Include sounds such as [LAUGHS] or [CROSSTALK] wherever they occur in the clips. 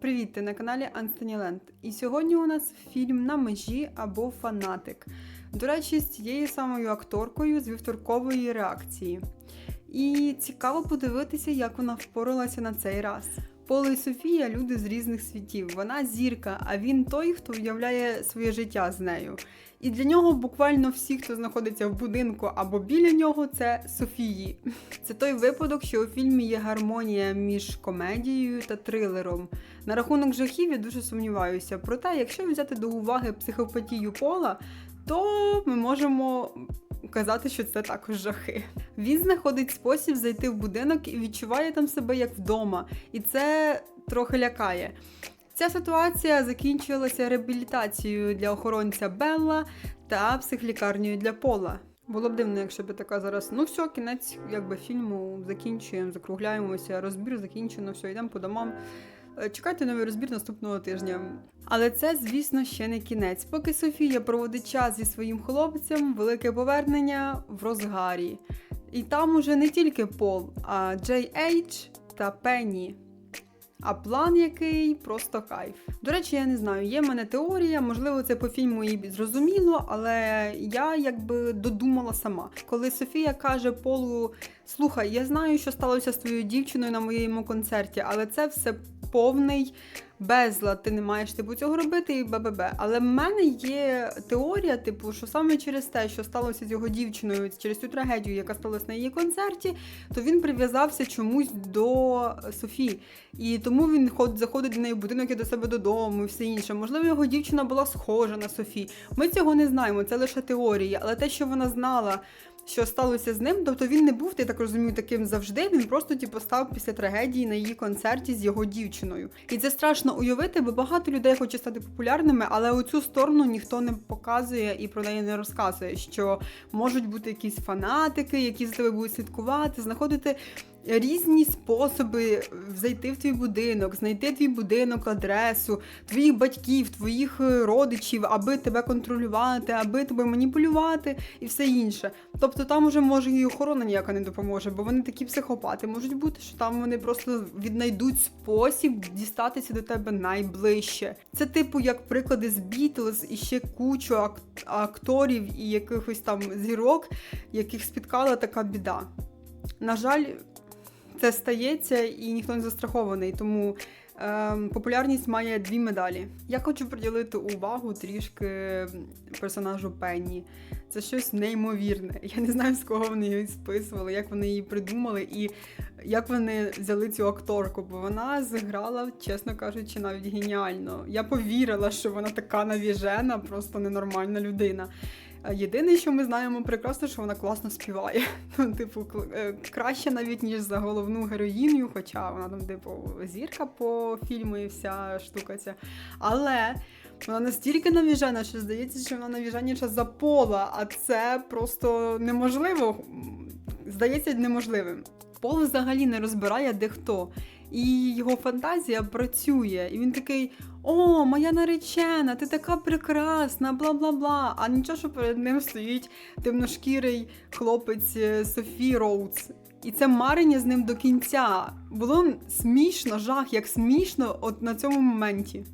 Привіт, ти на каналі Анстаніленд. І сьогодні у нас фільм на межі або фанатик. До речі, з тією самою акторкою з вівторкової реакції. І цікаво подивитися, як вона впоралася на цей раз. Поле і Софія люди з різних світів. Вона зірка, а він той, хто уявляє своє життя з нею. І для нього буквально всі, хто знаходиться в будинку або біля нього, це Софії. Це той випадок, що у фільмі є гармонія між комедією та трилером. На рахунок жахів я дуже сумніваюся. Проте, якщо взяти до уваги психопатію пола, то ми можемо казати, що це також жахи. Він знаходить спосіб зайти в будинок і відчуває там себе як вдома, і це трохи лякає. Ця ситуація закінчилася реабілітацією для охоронця Белла та психлікарнею для Пола. Було б дивно, якщо б така зараз. Ну все, кінець якби фільму закінчуємо, закругляємося, розбір закінчено, все, йдемо по домам. Е, Чекайте новий розбір наступного тижня. Але це, звісно, ще не кінець. Поки Софія проводить час зі своїм хлопцем, велике повернення в розгарі. І там уже не тільки Пол, а Джей Ейдж та Пенні. А план який просто кайф. До речі, я не знаю, є в мене теорія, можливо, це по фільму і зрозуміло, але я якби додумала сама. Коли Софія каже Полу: Слухай, я знаю, що сталося з твоєю дівчиною на моєму концерті, але це все повний безлад, ти не маєш типу цього робити і БББ. Але в мене є теорія, типу, що саме через те, що сталося з його дівчиною, через цю трагедію, яка сталася на її концерті, то він прив'язався чомусь до Софії. І тому він ход, заходить до неї в будинок і до себе додому і все інше. Можливо, його дівчина була схожа на Софі. Ми цього не знаємо, це лише теорія. Але те, що вона знала, що сталося з ним, тобто він не був, я так розумію, таким завжди. Він просто типу, став після трагедії на її концерті з його дівчиною. І це страшно уявити, бо багато людей хоче стати популярними, але оцю сторону ніхто не показує і про неї не розказує, що можуть бути якісь фанатики, які за тебе будуть слідкувати, знаходити. Різні способи зайти в твій будинок, знайти твій будинок, адресу, твоїх батьків, твоїх е, родичів, аби тебе контролювати, аби тебе маніпулювати і все інше. Тобто там уже може і охорона ніяка не допоможе, бо вони такі психопати можуть бути, що там вони просто віднайдуть спосіб дістатися до тебе найближче. Це типу як приклади з Бітлз і ще кучу ак- акторів і якихось там зірок, яких спіткала така біда. На жаль, це стається і ніхто не застрахований, тому ем, популярність має дві медалі. Я хочу приділити увагу трішки персонажу Пенні. Це щось неймовірне. Я не знаю, з кого вони її списували, як вони її придумали і як вони взяли цю акторку, бо вона зіграла, чесно кажучи, навіть геніально. Я повірила, що вона така навіжена, просто ненормальна людина. Єдине, що ми знаємо прекрасно, що вона класно співає. [LAUGHS] Ну, типу, е, краще навіть, ніж за головну героїню, хоча вона там, типу, зірка по фільму і вся штука ця. Але вона настільки навіжена, що здається, що вона навіженіша за пола, а це просто неможливо. Здається, неможливим. Пол взагалі не розбирає де хто. І його фантазія працює. І він такий: О, моя наречена, ти така прекрасна, бла бла бла. А нічого, що перед ним стоїть темношкірий хлопець е, Софі Роудс. І це марення з ним до кінця. Було смішно, жах, як смішно от на цьому моменті.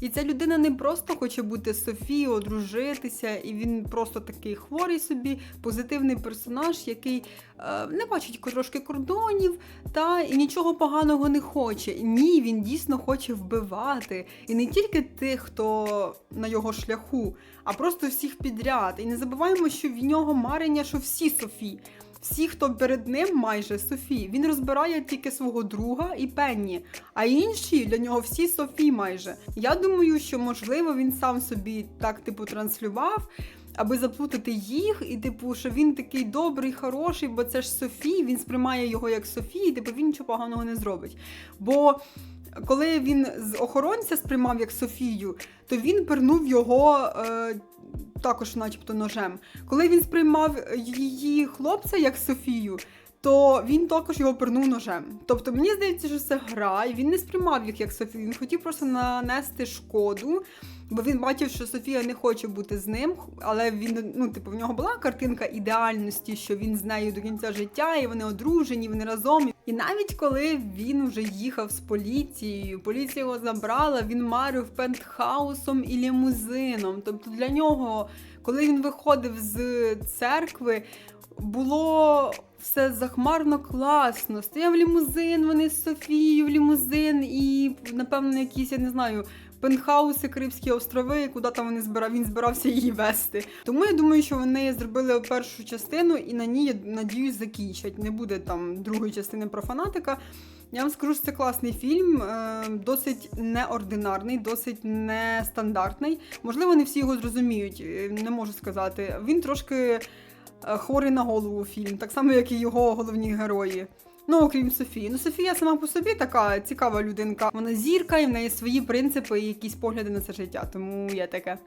І ця людина не просто хоче бути Софією, одружитися, і він просто такий хворий собі, позитивний персонаж, який е, не бачить трошки кордонів, та і нічого поганого не хоче. Ні, він дійсно хоче вбивати. І не тільки тих, хто на його шляху, а просто всіх підряд. І не забуваємо, що в нього марення, що всі Софі. Всі, хто перед ним, майже Софі, він розбирає тільки свого друга і Пенні, а інші для нього всі Софі майже. Я думаю, що можливо він сам собі так типу транслював, аби заплутати їх, і типу, що він такий добрий, хороший, бо це ж Софі, він сприймає його як Софі, і типу він нічого поганого не зробить. Бо коли він з охоронця сприймав як Софію, то він пернув його. Е, також, начебто, ножем. Коли він сприймав її хлопця як Софію, то він також його пернув ножем. Тобто мені здається, що це гра, і він не сприймав їх як Софію. Він хотів просто нанести шкоду, бо він бачив, що Софія не хоче бути з ним, але він, ну, типу, в нього була картинка ідеальності, що він з нею до кінця життя, і вони одружені, вони разом. І навіть коли він вже їхав з поліцією, поліція його забрала, він марив пентхаусом і лімузином. Тобто для нього, коли він виходив з церкви, було все захмарно класно. Стояв лімузин, вони з Софією лімузин, і, напевно, якісь, я не знаю. Пентхауси, Карибські острови, куди там вони збирав, він збирався її вести. Тому я думаю, що вони зробили першу частину і на ній, я надіюсь, закінчать. Не буде там другої частини про фанатика. Я вам скажу, що це класний фільм, е, досить неординарний, досить нестандартний. Можливо, не всі його зрозуміють, е, не можу сказати. Він трошки хворий на голову фільм, так само, як і його головні герої. Ну, окрім Софії. Ну, Софія сама по собі така цікава людинка. Вона зірка, і в неї свої принципи і якісь погляди на це життя, тому є таке.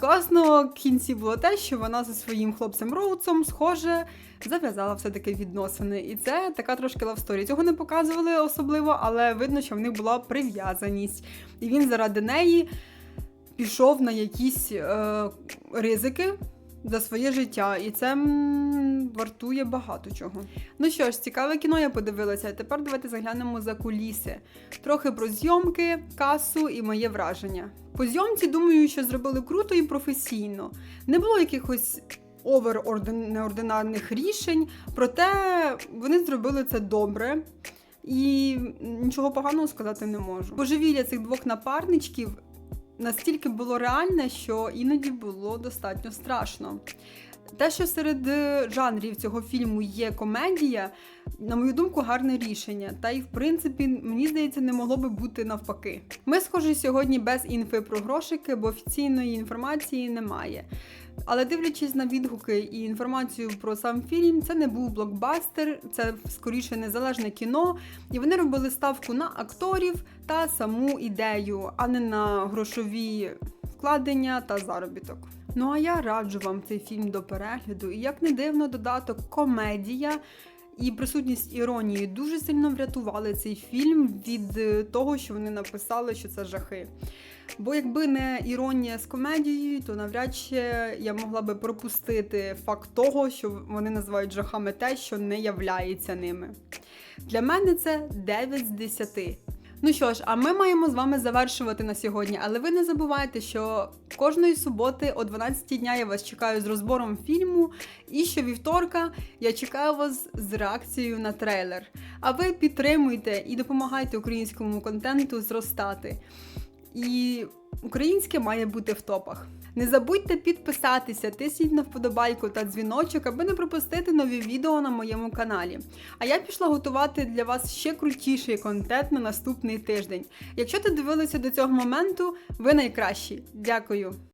Класно в кінці було те, що вона зі своїм хлопцем Роуцом, схоже, зав'язала все-таки відносини. І це така трошки лавсторія. Цього не показували особливо, але видно, що в них була прив'язаність. І він заради неї пішов на якісь е, ризики за своє життя, і це вартує багато чого. Ну що ж, цікаве кіно я подивилася. Тепер давайте заглянемо за куліси. Трохи про зйомки, касу і моє враження. По зйомці думаю, що зробили круто і професійно. Не було якихось овер неординарних рішень, проте вони зробили це добре. І нічого поганого сказати не можу. Божевілля цих двох напарничків настільки було реальне, що іноді було достатньо страшно. Те, що серед е, жанрів цього фільму є комедія, на мою думку, гарне рішення. Та й в принципі, мені здається, не могло би бути навпаки. Ми, схожі, сьогодні без інфи про грошики, бо офіційної інформації немає. Але дивлячись на відгуки і інформацію про сам фільм, це не був блокбастер, це скоріше незалежне кіно, і вони робили ставку на акторів та саму ідею, а не на грошові вкладення та заробіток. Ну а я раджу вам цей фільм до перегляду, і як не дивно, додаток комедія. І присутність іронії дуже сильно врятували цей фільм від е, того, що вони написали, що це жахи. Бо якби не іронія з комедією, то навряд чи я могла би пропустити факт того, що вони називають жахами те, що не являється ними. Для мене це 9 з 10. Ну що ж, а ми маємо з вами завершувати на сьогодні, але ви не забувайте, що кожної суботи о 12 дня я вас чекаю з розбором фільму, і що вівторка я чекаю вас з реакцією на трейлер. А ви підтримуйте і допомагайте українському контенту зростати. І українське має бути в топах. Не забудьте підписатися, тисніть на вподобайку та дзвіночок, аби не пропустити нові відео на моєму каналі. А я пішла готувати для вас ще крутіший контент на наступний тиждень. Якщо ти дивилися до цього моменту, ви найкращі. Дякую!